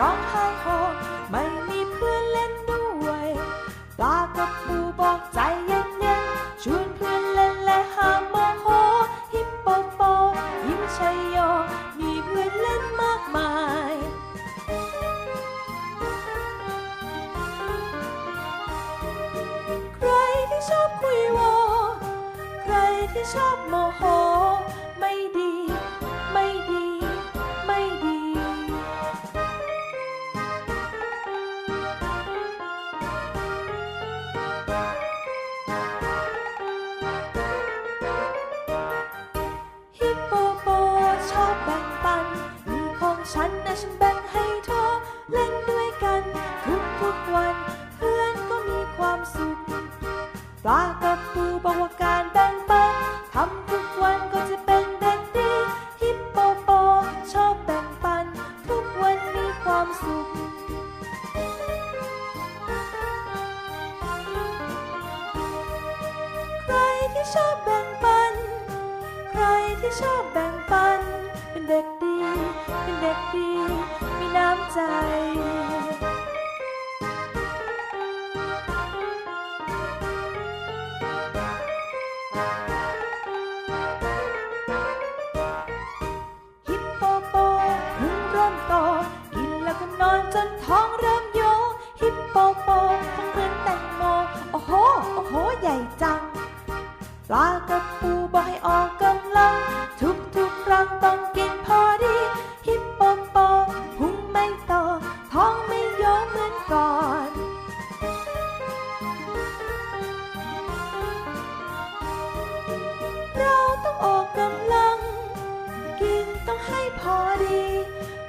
ร้องไห้โฮไม่มีเพื่อนเล่นด้วยปลากับปูบอกใจเย็นๆชวนเพื่อนเล่นและห้ามโมโหฮิปโปโปยิ้มชัยโยมีเพื่อนเล่นมากมายใครที่ชอบคุยโวใครที่ชอบโมโห ฉันนะฉันแบ่งให้เธอเล่นด้วยกันทุกทุกๆวัน เพื่อนก็มีความสุขปลากับปูบอกว่าการแบ่งปันทำทุกวันก็จะเป็นเด็กดีฮิปโปโปชอบแบ่งปัน ทุกวันมีความสุขใครที่ชอบแบ่งปัน ใครที่ชอบแบ่งปันเป็นเด็ก เป็นเด็กดี มีน้ำใจฮิปโปโปเพิ่งเริ่มโตกินแล้วก็นอนจนท้องเริ่มโย ฮิปโปโปต้องเหมือนแตงโม โอ้โห โอ้โห ใหญ่จัง ปลากับปูบอกให้ออกกำลัง ทุกทุกครั้งต้อง ให้พอดีหุ่นดี